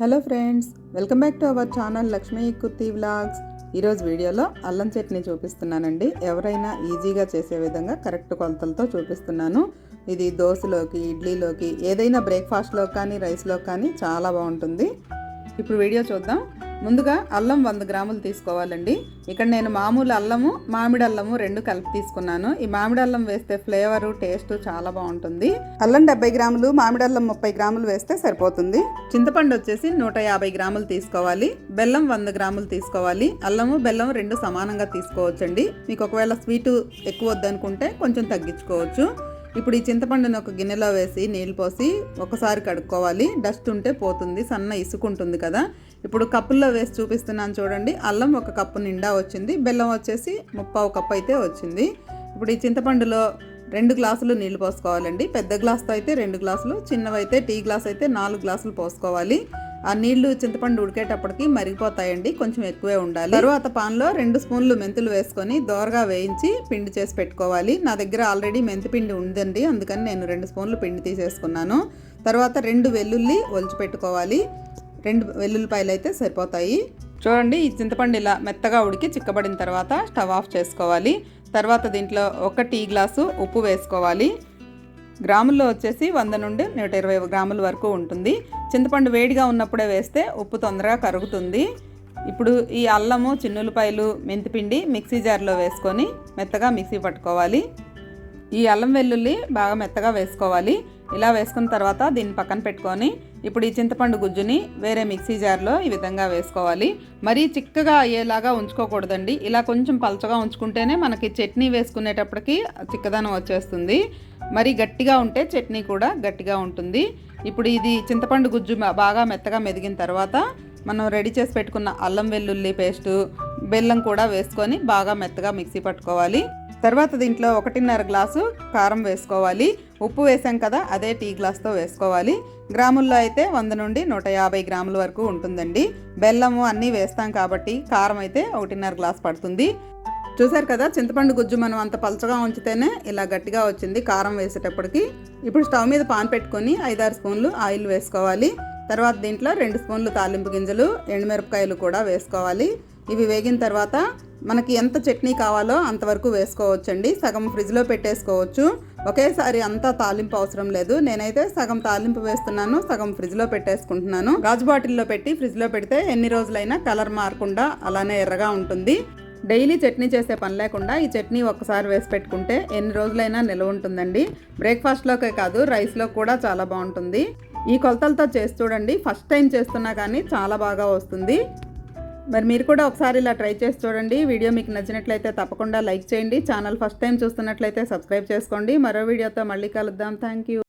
Hello friends welcome back to our channel Lakshmi kurti vlogs. ఈరోజు వీడియోలో అల్లం చట్నీ చూపిస్తున్నానండి. ఎవరైనా ఈజీగా చేసే విధంగా కరెక్ట్ కొలతలతో చూపిస్తున్నాను. ఇది దోశలోకి ఇడ్లీలోకి ఏదైనా బ్రేక్ఫాస్ట్లో కానీ రైస్లో కానీ చాలా బాగుంటుంది. ఇప్పుడు వీడియో చూద్దాం. ముందుగా అల్లం వంద గ్రాములు తీసుకోవాలండి. ఇక్కడ నేను మామూలు అల్లము మామిడి అల్లము రెండు కలిపి తీసుకున్నాను. ఈ మామిడి అల్లం వేస్తే ఫ్లేవరు టేస్ట్ చాలా బాగుంటుంది. అల్లం డెబ్బై గ్రాములు మామిడి అల్లం ముప్పై గ్రాములు వేస్తే సరిపోతుంది. చింతపండు వచ్చేసి నూట యాభై గ్రాములు తీసుకోవాలి. బెల్లం వంద గ్రాములు తీసుకోవాలి. అల్లము బెల్లం రెండు సమానంగా తీసుకోవచ్చండి. మీకు ఒకవేళ స్వీటు ఎక్కువ వద్దనుకుంటే కొంచెం తగ్గించుకోవచ్చు. ఇప్పుడు ఈ చింతపండుని ఒక గిన్నెలో వేసి నీళ్ళు పోసి ఒకసారి కడుక్కోవాలి. డస్ట్ ఉంటే పోతుంది సన్న ఇసుకుంటుంది కదా. ఇప్పుడు కప్పుల్లో వేసి చూపిస్తున్నాను చూడండి. అల్లం ఒక కప్పు నిండా వచ్చింది. బెల్లం వచ్చేసి ముప్పావు కప్పు అయితే వచ్చింది. ఇప్పుడు ఈ చింతపండులో రెండు గ్లాసులు నీళ్ళు పోసుకోవాలండి. పెద్ద గ్లాస్తో అయితే రెండు గ్లాసులు చిన్నవైతే టీ గ్లాస్ అయితే నాలుగు గ్లాసులు పోసుకోవాలి. ఆ నీళ్ళు చింతపండు ఉడికేటప్పటికి మరిగిపోతాయండి. కొంచెం ఎక్కువే ఉండాలి. తర్వాత పాన్లో రెండు స్పూన్లు మెంతులు వేసుకొని దోరగా వేయించి పిండి చేసి పెట్టుకోవాలి. నా దగ్గర ఆల్రెడీ మెంతి పిండి ఉందండి. అందుకని నేను రెండు స్పూన్లు పిండి తీసేసుకున్నాను. తర్వాత రెండు వెల్లుల్లి ఒలిచి పెట్టుకోవాలి. రెండు వెల్లుల్లిపాయలు అయితే సరిపోతాయి. చూడండి ఈ చింతపండు ఇలా మెత్తగా ఉడికి చిక్కబడిన తర్వాత స్టవ్ ఆఫ్ చేసుకోవాలి. తర్వాత దీంట్లో ఒక టీ గ్లాసు ఉప్పు వేసుకోవాలి. గ్రాముల్లో వచ్చేసి వంద నుండి నూట ఇరవై గ్రాముల వరకు ఉంటుంది. చింతపండు వేడిగా ఉన్నప్పుడే వేస్తే ఉప్పు తొందరగా కరుగుతుంది. ఇప్పుడు ఈ అల్లము చిన్నులపాయలు మెంతిపిండి మిక్సీ జార్లో వేసుకొని మెత్తగా మిక్సీ పట్టుకోవాలి. ఈ అల్లం వెల్లుల్లి బాగా మెత్తగా వేసుకోవాలి. ఇలా వేసుకున్న తర్వాత దీన్ని పక్కన పెట్టుకొని ఇప్పుడు ఈ చింతపండు గుజ్జుని వేరే మిక్సీ జార్లో ఈ విధంగా వేసుకోవాలి. మరీ చిక్కగా అయ్యేలాగా ఉంచుకోకూడదండి. ఇలా కొంచెం పలచగా ఉంచుకుంటేనే మనకి చట్నీ వేసుకునేటప్పటికి చిక్కదనం వచ్చేస్తుంది. మరి గట్టిగా ఉంటే చట్నీ కూడా గట్టిగా ఉంటుంది. ఇప్పుడు ఇది చింతపండు గుజ్జు బాగా మెత్తగా మెదిగిన తర్వాత మనం రెడీ చేసి పెట్టుకున్న అల్లం వెల్లుల్లి పేస్టు బెల్లం కూడా వేసుకొని బాగా మెత్తగా మిక్సీ పట్టుకోవాలి. తర్వాత దీంట్లో ఒకటిన్నర గ్లాసు కారం వేసుకోవాలి. ఉప్పు వేసాం కదా అదే టీ గ్లాస్తో వేసుకోవాలి. గ్రాముల్లో అయితే వంద నుండి నూట యాభై గ్రాముల వరకు ఉంటుందండి. బెల్లము అన్నీ వేస్తాం కాబట్టి కారం అయితే ఒకటిన్నర గ్లాస్ పడుతుంది. చూసారు కదా చింతపండు గుజ్జు మనం అంత పలచగా ఉంచితేనే ఇలా గట్టిగా వచ్చింది కారం వేసేటప్పటికి. ఇప్పుడు స్టవ్ మీద పాన్ పెట్టుకొని ఐదారు స్పూన్లు ఆయిల్ వేసుకోవాలి. తర్వాత దీంట్లో రెండు స్పూన్లు తాలింపు గింజలు ఎండుమిరపకాయలు కూడా వేసుకోవాలి. ఇవి వేగిన తర్వాత మనకి ఎంత చట్నీ కావాలో అంతవరకు వేసుకోవచ్చండి. సగం ఫ్రిడ్జ్లో పెట్టేసుకోవచ్చు. ఒకేసారి అంతా తాలింపు అవసరం లేదు. నేనైతే సగం తాలింపు వేస్తున్నాను సగం ఫ్రిడ్జ్లో పెట్టేసుకుంటున్నాను. గాజు బాటిల్లో పెట్టి ఫ్రిడ్జ్లో పెడితే ఎన్ని రోజులైనా కలర్ మారకుండా అలానే ఎర్రగా ఉంటుంది. డైలీ చట్నీ చేసే పని లేకుండా ఈ చట్నీ ఒక్కసారి వేసి పెట్టుకుంటే ఎన్ని రోజులైనా నిల్వ ఉంటుందండి. బ్రేక్ఫాస్ట్లోకే కాదు రైస్లో కూడా చాలా బాగుంటుంది. ఈ కొలతలతో చేసి చూడండి. ఫస్ట్ టైం చేస్తున్నా కానీ చాలా బాగా వస్తుంది. మరి మీరు కూడా ఒకసారి ఇలా ట్రై చేసి చూడండి. వీడియో మీకు నచ్చినట్లయితే తప్పకుండా లైక్ చేయండి. ఛానల్ ఫస్ట్ టైం చూస్తున్నట్లయితే సబ్స్క్రైబ్ చేసుకోండి. మరో వీడియోతో మళ్ళీ కలుద్దాం. Thank you